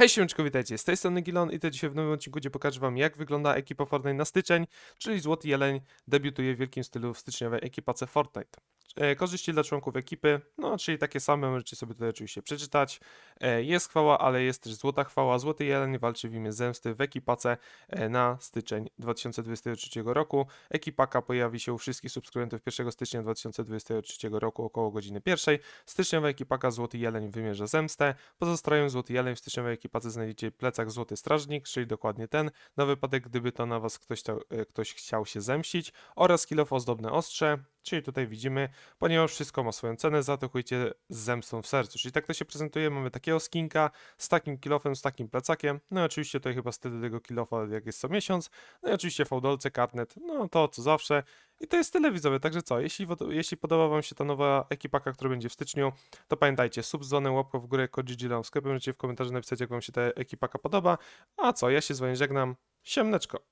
Hej siemczko, witajcie, z tej strony Gilon i to dzisiaj w nowym odcinku, gdzie pokażę wam jak wygląda ekipa Fortnite na styczeń, czyli Złoty Jeleń debiutuje w wielkim stylu w styczniowej ekipace Fortnite. E, korzyści dla członków ekipy, no czyli takie same, możecie sobie tutaj oczywiście przeczytać. E, jest chwała, ale jest też złota chwała. Złoty Jeleń walczy w imię zemsty w ekipace e, na styczeń 2023 roku. Ekipaka pojawi się u wszystkich subskrybentów 1 stycznia 2023 roku około godziny pierwszej. Styczniowa ekipaka Złoty Jeleń wymierza zemstę. Poza strojem Złoty Jeleń w styczniowej ekipace znajdziecie plecak Złoty Strażnik, czyli dokładnie ten, na wypadek gdyby to na was ktoś, ktoś chciał się zemścić, oraz kilof ozdobne ostrze, czyli tutaj widzimy, ponieważ wszystko ma swoją cenę, zaatakujcie z zemstą w sercu. Czyli tak to się prezentuje, mamy takiego skinka z takim kilofem, z takim plecakiem, no i oczywiście tutaj chyba styl tego kilofa jak jest co miesiąc, no i oczywiście fałdolce, karnet, no to co zawsze. I to jest tyle widzowie, także co, jeśli, jeśli podoba wam się ta nowa ekipaka, która będzie w styczniu, to pamiętajcie, sub dzwonem, łapka w górę, kod GG w sklepie, możecie w komentarzu napisać jak wam się ta ekipaka podoba, a co, ja się z wami żegnam, siemneczko.